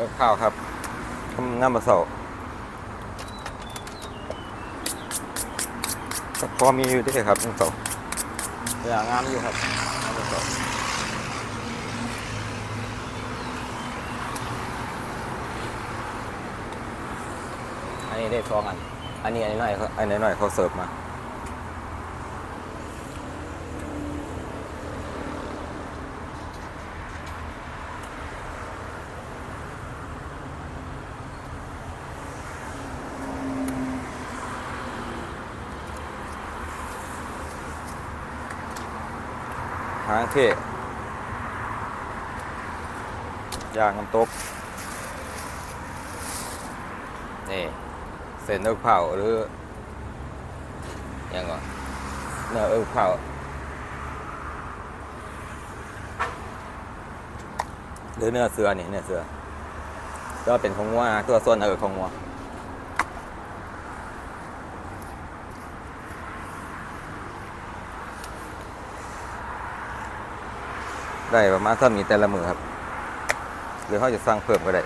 แล้วข้าวครับน้ำมะเสาก็พอมีอยู่ด้วยครับน้ำเสาอย่างงามอยู่ครับน้ำมะเสาอันนี้ได้สองอัน อันนี้อันนี้หน่อยเขาอันนี้หน่อยเขาเสิร์ฟมา หางเทย่างน้ำตก นี่ เส้นเอิกเผาหรือยังก่อนเนื้อเอิกเผาหรือเนื้อเสือนี่เนื้อเสือก็เป็นของงัวนะตัวส่วนเอิกของงัว ได้ประมาณเท่านี้แต่ละมือครับ หรือเขาจะสร้างเพิ่มก็ได้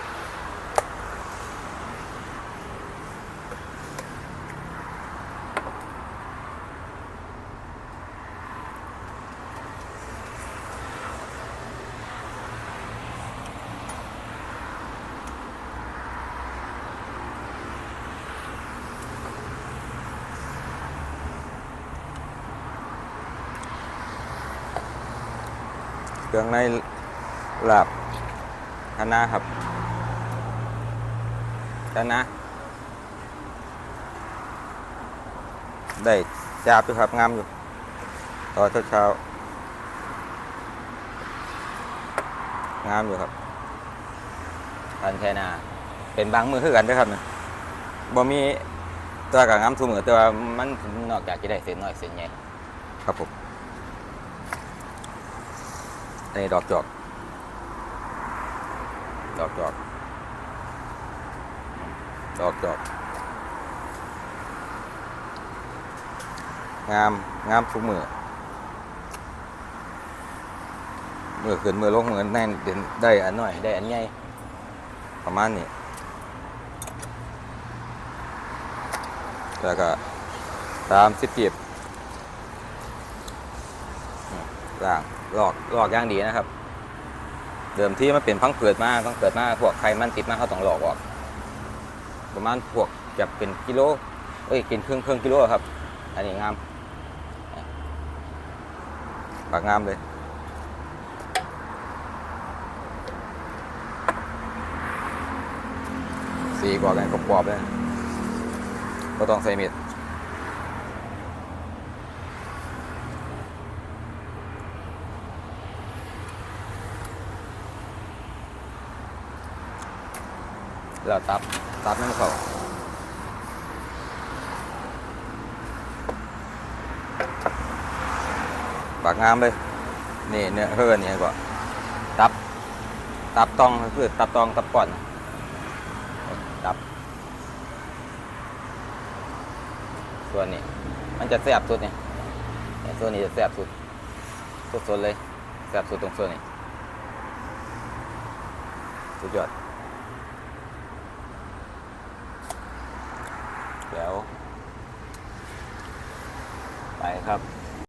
รื่องในหลาบคณะครับคณะได้จาบอยู่ครับงามอยู่ตอนเช้าๆงามอยู่ครับพันแค่นาเป็นบางมือคือกันด้วยครับเนี่ยบ่มีตัวกับงามสูมือแต่ว่ามันนอกจากจะได้เส้นน้อยเส้นใหญ่ครับผม อันนี้ดอกจอก ดอกจอก ดอกจอก งาม งามทุกมือมือขึ้นมือลงมือแน่นเด่นได้อันหน้อยได้อันใหญ่ประมาณนี้แล้วก็ตามสิบกีบม ล่างหลอกหลอกอย่างดีนะครับ เดิมที่มันเป็นพังเกิดมากพังเกิดมากพวกไขมันติดมากเขาต้องหลอกออก ประมาณพวกจะเป็นกิโลเอ้ยกินครึ่งครึ่งกิโลครับ อันนี้งามปากงามเลยสีกว่ากันกรอบๆเลยก็ต้องใส่เม็ด แล้วตับตับนั่นเขาปากงามเลย นี่เนื้อเฮือนี่ก็ตับ ตับตองคือตับตองตับก่อนตับ ส่วนนี้ มันจะแซ่บสุดนี่ส่วนนี้จะแซ่บสุดสุดๆเลยแซ่บสุดตรงส่วนนี้สุดยอด แล้ว ไปครับ